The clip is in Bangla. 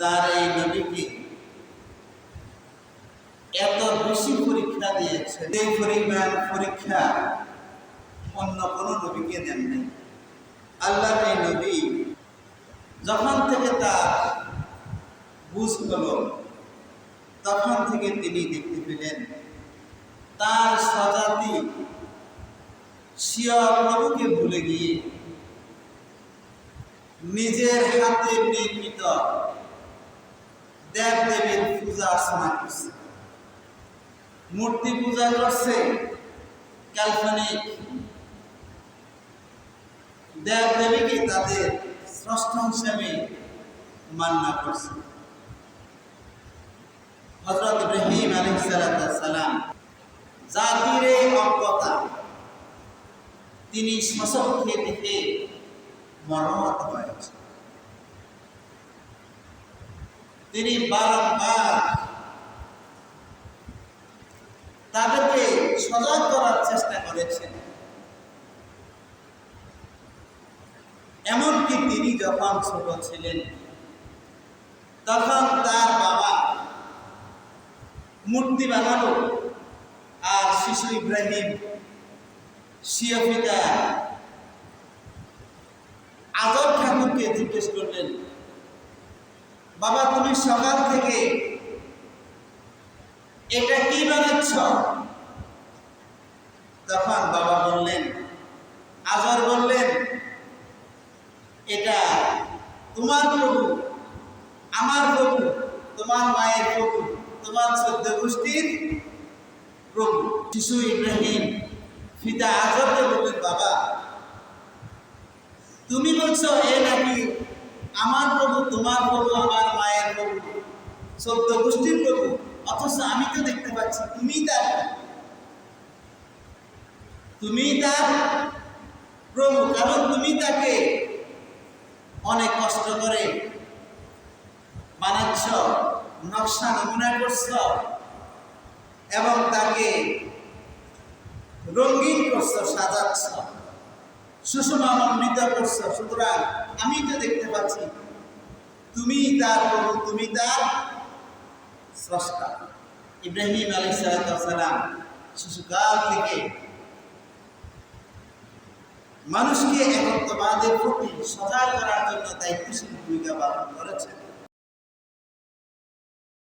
তার এই নবীকে এত বেশি পরীক্ষা দিয়েছে এই পরিমাণ পরীক্ষা অন্য কোনো নবীকে দেন নাই। আল্লাহ এই নবী যখন থেকে তার বুঝ হলো, তখন থেকে তিনি দেখতে পেলেন, তার স্বজাতি শিয়া প্রভুকে ভুলে গিয়ে নিজের হাতে নির্মিত। দেব দেবীর পূজা অর্চনা করছে। মূর্তি পূজা করছে কাল্পনিক। দেব দেবীকে তাদের স্রষ্টা হিসাবে মান্না করছে। হজরত ইব্রাহিম আলহিসাল্লাম জাতির অজ্ঞতা তিনি স্বচক্ষে দেখে মর্মাহত হয়েছে। তিনি বারংবার তাদেরকে সজাগ করার চেষ্টা করেছেন। এমনকি তিনি যখন ছোট ছিলেন, তখন তার বাবা মূর্তি বানালো আর শিশু ইব্রাহিম শিয়ফিতা আজব ঠাকুরকে জিজ্ঞেস করলেন, বাবা, তুমি সকাল থেকে এটা কি বানাচ্ছ? তখন বাবা বললেন আজর বললেন, এটা তোমার প্রভু, আমার প্রভু, তোমার মায়ের প্রভু, তোমার চোদ্দ গোষ্ঠীর প্রভু। শিশু ইব্রাহিম ফিতা আজরকে বললেন, বাবা তুমি বলছো, এ নাকি আমার প্রভু, তোমার প্রভু, আমার মায়ের প্রভু চোদ্দ গোষ্ঠীর প্রভু, অথচ আমি তো দেখতে পাচ্ছি তুমি তার তুমি তার প্রভু, কারণ তুমি তাকে অনেক কষ্ট করে বানাচ্ছ, নকশা, নমুনা করছ এবং তাকে রঙিন করছ, সাজাচ্ছ। আমি তো দেখতে পাচ্ছি। তুমি তার প্রভু, তুমি তার স্রষ্টা। ইব্রাহিম শিশুকাল থেকে মানুষকে একত্ববাদের প্রতি সজাগ করার জন্য দায়িত্বশীল ভূমিকা পালন করেছেন।